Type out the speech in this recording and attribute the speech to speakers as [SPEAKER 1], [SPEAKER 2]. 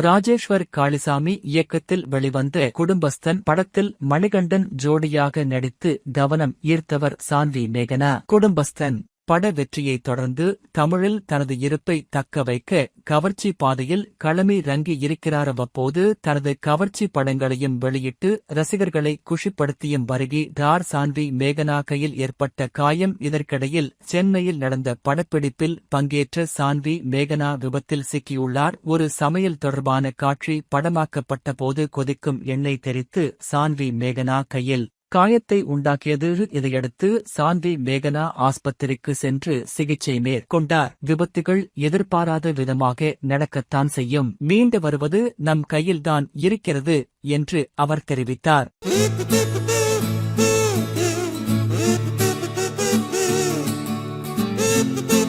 [SPEAKER 1] ராஜேஸ்வர் காளிசாமி இயக்கத்தில் வெளிவந்த குடும்பஸ்தன் படத்தில் மணிகண்டன் ஜோடியாக நடித்து கவனம் ஈர்த்தவர் சான்வி மேகனா. குடும்பஸ்தன் பட வெற்றியைத் தொடர்ந்து தமிழில் தனது இருப்பை தக்க வைக்க கவர்ச்சி பாதையில் களமி ரங்கி இருக்கிறார் அவ்வப்போது தனது கவர்ச்சி படங்களையும் வெளியிட்டு ரசிகர்களை குஷிப்படுத்தியும் வருகி டார் சான்வி மேகனா கையில் ஏற்பட்ட காயம் இதற்கிடையில் சென்னையில் நடந்த படப்பிடிப்பில் பங்கேற்ற சான்வி மேகனா விபத்தில் சிக்கியுள்ளார். ஒரு சமையல் தொடர்பான காட்சி படமாக்கப்பட்ட போது கொதிக்கும் எண்ணெய் தெரித்து சான்வி மேகனா கையில் காயத்தை உண்டாக்கியது இதையடுத்து சாந்தி மேகனா ஆஸ்பத்திரிக்கு சென்று சிகிச்சை மேற்கொண்டார் விபத்துகள் எதிர்பாராத விதமாக நடக்கத்தான் செய்யும் மீண்டு வருவது நம் கையில்தான் இருக்கிறது என்று அவர் தெரிவித்தார்
[SPEAKER 2] Thank you.